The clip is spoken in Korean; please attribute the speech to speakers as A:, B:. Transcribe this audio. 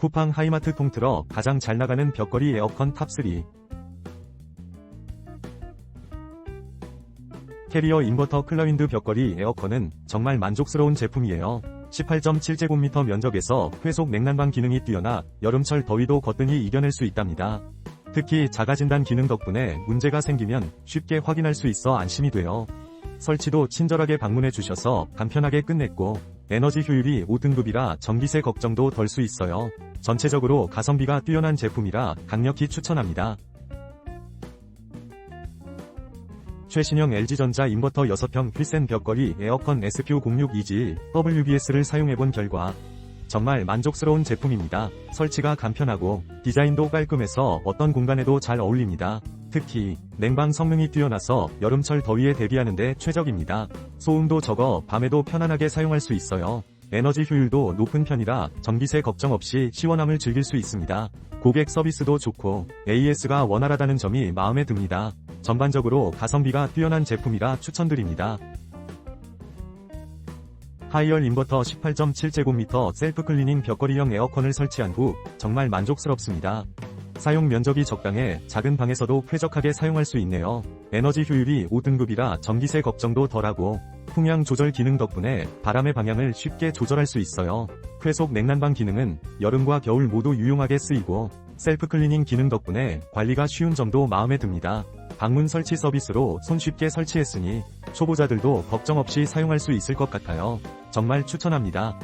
A: 쿠팡 하이마트 통틀어 가장 잘 나가는 벽걸이 에어컨 탑3 캐리어 인버터 클러윈드 벽걸이 에어컨은 정말 만족스러운 제품이에요. 18.7제곱미터 면적에서 회속 냉난방 기능이 뛰어나 여름철 더위도 거뜬히 이겨낼 수 있답니다. 특히 자가진단 기능 덕분에 문제가 생기면 쉽게 확인할 수 있어 안심이 돼요. 설치도 친절하게 방문해 주셔서 간편하게 끝냈고 에너지 효율이 5등급이라 전기세 걱정도 덜 수 있어요. 전체적으로 가성비가 뛰어난 제품이라 강력히 추천합니다. 최신형 LG전자 인버터 6평 필센 벽걸이 에어컨 SQ06EG WBS를 사용해본 결과 정말 만족스러운 제품입니다. 설치가 간편하고 디자인도 깔끔해서 어떤 공간에도 잘 어울립니다. 특히 냉방 성능이 뛰어나서 여름철 더위에 대비하는데 최적입니다. 소음도 적어 밤에도 편안하게 사용할 수 있어요. 에너지 효율도 높은 편이라 전기세 걱정 없이 시원함을 즐길 수 있습니다. 고객 서비스도 좋고 AS가 원활하다는 점이 마음에 듭니다. 전반적으로 가성비가 뛰어난 제품이라 추천드립니다. 하이얼 인버터 18.7제곱미터 셀프 클리닝 벽걸이형 에어컨을 설치한 후 정말 만족스럽습니다. 사용 면적이 적당해 작은 방에서도 쾌적하게 사용할 수 있네요. 에너지 효율이 5등급이라 전기세 걱정도 덜하고 풍량 조절 기능 덕분에 바람의 방향을 쉽게 조절할 수 있어요. 회속 냉난방 기능은 여름과 겨울 모두 유용하게 쓰이고 셀프 클리닝 기능 덕분에 관리가 쉬운 점도 마음에 듭니다. 방문 설치 서비스로 손쉽게 설치했으니 초보자들도 걱정 없이 사용할 수 있을 것 같아요. 정말 추천합니다.